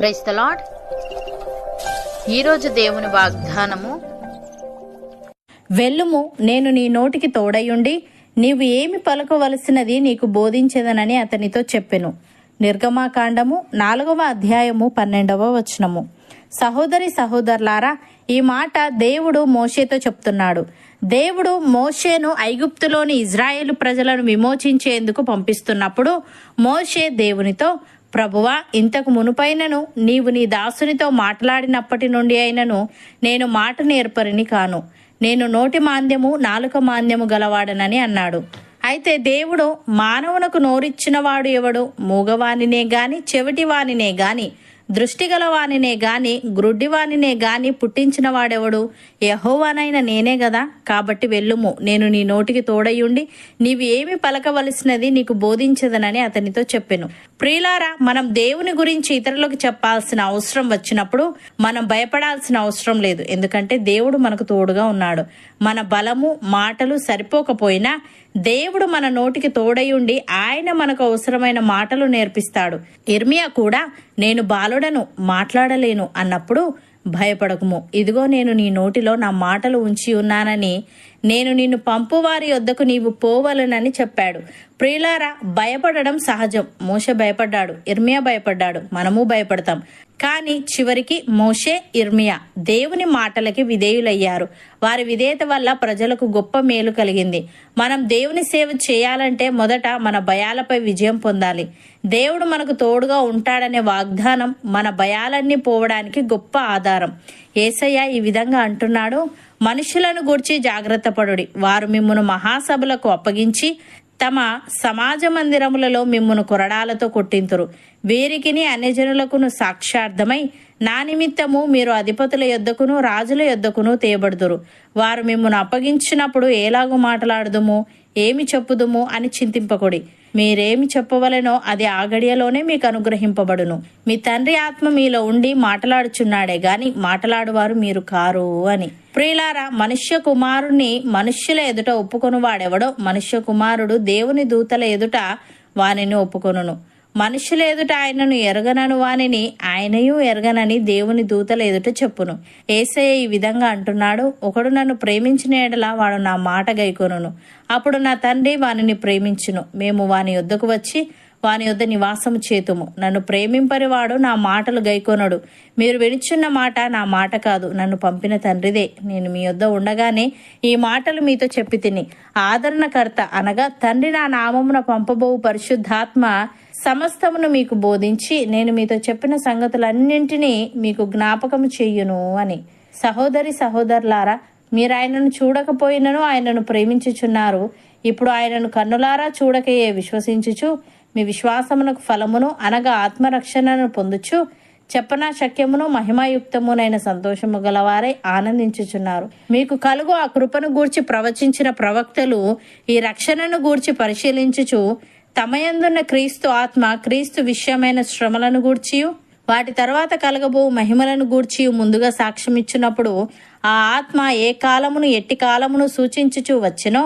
Price the lord ఈరోజు దేవుని వాగ్దానము. వెల్లుము నేను నీ నోటికి తోడయుండి నీవు ఏమి పలుకవలసినది నీకు బోధించదనని అతనితో చెప్పెను. నిర్గమాకాండము నాలుగవ అధ్యాయము పన్నెండవ వచనము. సహోదరి సహోదరులారా ఈ మాట దేవుడు మోషేతో చెప్తున్నాడు. దేవుడు మోషేను ఐగుప్తులోని ఇజ్రాయేల్ ప్రజలను విమోచించేందుకు పంపిస్తున్నప్పుడు మోషే దేవునితో ప్రభువా ఇంతకు మునుపైనను నీవు నీ దాసునితో మాట్లాడినప్పటి నుండి అయినను నేను మాట నేర్పరిని కాను. నేను నోటి మాంద్యము నాలుక మాంద్యము గలవాడనని అన్నాడు. అయితే దేవుడు మానవునకు నోరిచ్చినవాడు ఎవడు? మూగవానినే గాని చెవిటివానినే గాని. దృష్టిగలవానినే గాని గ్రుడ్డివానినే గాని పుట్టించిన వాడెవడు యహోవానైన నేనే గదా. కాబట్టి వెళ్ళుము. నేను నీ నోటికి తోడయుండి నీవు ఏమి పలకవలసినది నీకు బోధించదనని అతనితో చెప్పెను. ప్రియులారా మనం దేవుని గురించి ఇతరులకు చెప్పాల్సిన అవసరం వచ్చినప్పుడు మనం భయపడాల్సిన అవసరం లేదు. ఎందుకంటే దేవుడు మనకు తోడుగా ఉన్నాడు. మన బలము మాటలు సరిపోకపోయినా దేవుడు మన నోటికి తోడయుండి ఆయన మనకు అవసరమైన మాటలు నేర్పిస్తాడు. ఇర్మియా కూడా నేను బాలుడను మాట్లాడలేను అన్నప్పుడు భయపడకుము. ఇదిగో నేను నీ నోటిలో నా మాటలు ఉంచి ఉన్నానని నేను నిన్ను పంపువారి వద్దకు నీవు పోవలనని చెప్పాడు. ప్రియులారా భయపడడం సహజం. మోష భయపడ్డాడు. ఇర్మియా భయపడ్డాడు. మనము భయపడతాం. కానీ చివరికి మోషే ఇర్మియా దేవుని మాటలకి విధేయులయ్యారు. వారి విధేయత వల్ల ప్రజలకు గొప్ప మేలు కలిగింది. మనం దేవుని సేవ చేయాలంటే మొదట మన భయాలపై విజయం పొందాలి. దేవుడు మనకు తోడుగా ఉంటాడనే వాగ్దానం మన భయాలన్నీ పోవడానికి గొప్ప ఆధారం. ఏసయ్య ఈ విధంగా అంటున్నాడు మనుషులను గూర్చి జాగ్రత్త పడుడి. వారు మిమ్మను మహాసభలకు అప్పగించి తమ సమాజ మందిరములలో మిమ్మును కొరడాలతో కొట్టింతురు. వీరికిని అన్యజనులకును సాక్షార్థమై నా నిమిత్తము మీరు అధిపతుల యొద్దకును రాజుల యొద్దకును తేబడుదురు. వారు మిమ్మును అప్పగించినప్పుడు ఏలాగు మాట్లాడదుము? ఏమి చెప్పుదుము అని చింతింపకుడి. మీరేమి చెప్పవలెనో అది ఆ గడియలోనే మీకు అనుగ్రహింపబడును. మీ తండ్రి ఆత్మ మీలో ఉండి మాట్లాడుచున్నాడే గాని మాట్లాడువారు మీరు కారు అని. ప్రియులారా మనుష్య కుమారుణ్ణి మనుష్యుల ఎదుట ఒప్పుకొని వాడెవడో మనుష్య కుమారుడు దేవుని దూతల ఎదుట వానిని ఒప్పుకొనును. మనుషుల ఎదుట ఆయనను ఎరగనను వానిని ఆయనయు ఎరగనని దేవుని దూతల ఎదుట చెప్పును. ఏసయ్య ఈ విధంగా అంటున్నాడు ఒకడు నన్ను ప్రేమించిన ఎడల వాడు నా మాట గైకొనును. అప్పుడు నా తండ్రి వానిని ప్రేమించును. మేము వాని యొద్దకు వచ్చి వాని యొద్ద నివాసము చేతుము. నన్ను ప్రేమింపనివాడు నా మాటలు గైకొనడు. మీరు వినిచున్న మాట నా మాట కాదు. నన్ను పంపిన తండ్రిదే. నేను మీ యొద్ద ఉండగానే ఈ మాటలు మీతో చెప్పి తిని. ఆదరణకర్త అనగా తండ్రి నా నామమున పంపబోవు పరిశుద్ధాత్మ సమస్తమును మీకు బోధించి నేను మీతో చెప్పిన సంగతులన్నింటినీ మీకు జ్ఞాపకము చెయ్యును అని. సహోదరి సహోదరులారా మీరు ఆయనను చూడకపోయినను ఆయనను ప్రేమించుచున్నారు. ఇప్పుడు ఆయనను కన్నులారా చూడకయే విశ్వసించుచు మీ విశ్వాసమునకు ఫలమును అనగా ఆత్మరక్షణను పొందుచు చెప్పనా శక్యమును మహిమాయుక్తమునైన సంతోషము గలవారై ఆనందించుచున్నారు. మీకు కలుగు ఆ కృపను గూర్చి ప్రవచించిన ప్రవక్తలు ఈ రక్షణను గూర్చి పరిశీలించుచు తమయందున్న క్రీస్తు ఆత్మ క్రీస్తు విషయమైన శ్రమలను గూర్చియు వాటి తర్వాత కలగబో మహిమలను గూర్చి ముందుగా సాక్ష్యమిచ్చినప్పుడు ఆ ఆత్మ ఏ కాలమును ఎట్టి కాలమును సూచించుచు వచ్చినో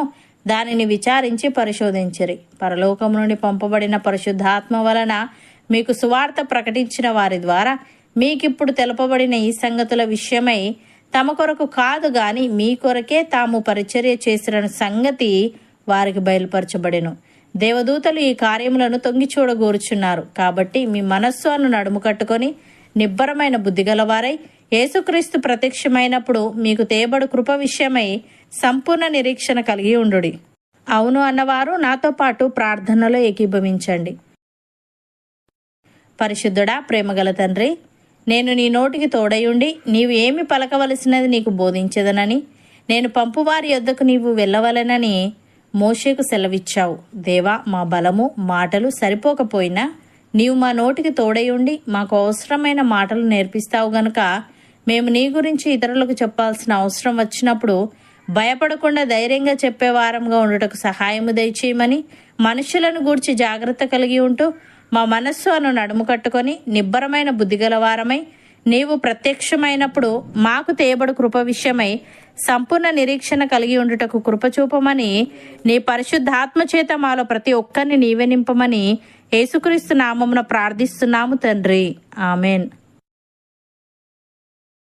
దానిని విచారించి పరిశోధించిరి. పరలోకము నుండి పంపబడిన పరిశుద్ధాత్మ వలన మీకు సువార్త ప్రకటించిన వారి ద్వారా మీకిప్పుడు తెలపబడిన ఈ సంగతుల విషయమై తమ కొరకు కాదు గాని మీ కొరకే తాము పరిచర్య చేసిన సంగతి వారికి బయలుపరచబడెను. దేవదూతలు ఈ కార్యములను తొంగి చూడగోరుచున్నారు. కాబట్టి మీ మనస్సు అను నడుము కట్టుకొని నిబ్బరమైన బుద్ధి గలవారై యేసుక్రీస్తు ప్రత్యక్షమైనప్పుడు మీకు తేబడు కృప విషయమై సంపూర్ణ నిరీక్షణ కలిగి ఉండుడి. అవును అన్నవారు నాతో పాటు ప్రార్థనలో ఏకీభవించండి. పరిశుద్ధుడా ప్రేమగల తండ్రి నేను నీ నోటికి తోడయుండి నీవు ఏమి పలకవలసినది నీకు బోధించదనని నేను పంపువారి యొద్దకు నీవు వెళ్ళవలనని మోషేకు సెలవిచ్చావు. దేవా మా బలము మాటలు సరిపోకపోయినా నీవు మా నోటికి తోడయుండి మాకు అవసరమైన మాటలు నేర్పిస్తావు గనుక మేము నీ గురించి ఇతరులకు చెప్పాల్సిన అవసరం వచ్చినప్పుడు భయపడకుండా ధైర్యంగా చెప్పే వారంగా ఉండుటకు సహాయము దయచేయమని మనుషులను గూర్చి జాగ్రత్త కలిగి ఉంటూ మా మనస్సు అను నడుము కట్టుకొని నిబ్బరమైన బుద్ధిగల వారమై నీవు ప్రత్యక్షమైనప్పుడు మాకు తేబడు కృప విషయమై సంపూర్ణ నిరీక్షణ కలిగి ఉండుటకు కృపచూపమని నీ పరిశుద్ధాత్మ చేత మాలో ప్రతి ఒక్కరిని నీవే నింపమని యేసుక్రీస్తు నామమున ప్రార్థిస్తున్నాము తండ్రి. ఆమెన్.